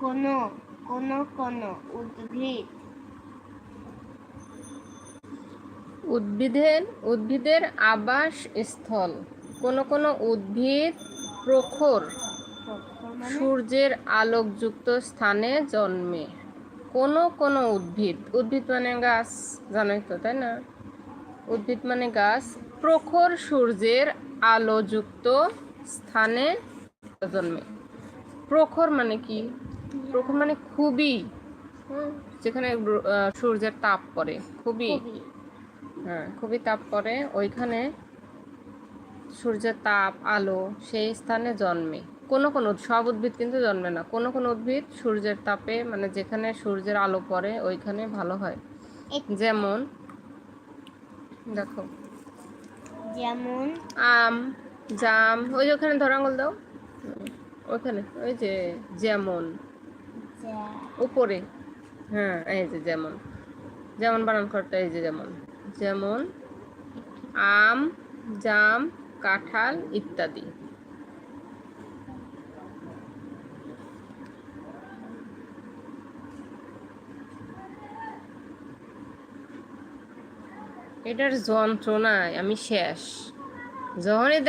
কোনো কোনো কোনো উদ্ভিদ। উদ্ভিদের উদ্ভিদের আবাস স্থল কোন কোন উদ্ভিদ প্রখর মানে? সূর্যের আলোকযুক্ত স্থানে জন্মে। কোন কোন উদ্ভিদ উদ্ভিদ মানে গাছ জানোই তো তাই না? উদ্ভিদ মানে গাছ প্রখর সূর্যের আলোযুক্ত স্থানে জন্মে। প্রখর মানে কি? প্রখর মানে খুবই যেখানে সূর্যের তাপ পড়ে খুবই। হ্যাঁ খুবই তাপ পড়ে ওইখানে সূর্যের তাপ আলো সেই স্থানে জন্মে। কোন কোন সব উদ্ভিদ কিন্তু জন্মে না। কোন কোন উদ্ভিদ সূর্যের তাপে মানে যেখানে সূর্যের আলো পড়ে ওইখানে ভালো হয়। যেমন দেখো। যেমন? আম জাম ওই যে ওখানে ধর আঙুল দাও। ওখানে ওই যে যেমন। উপরে। হ্যাঁ এই যে যেমন। যেমন বানান করতে এই যে যেমন। যেমন আম জাম কাঁঠাল ইত্যাদি। এটার যন্ত্রণায় আমি শেষ। যখনই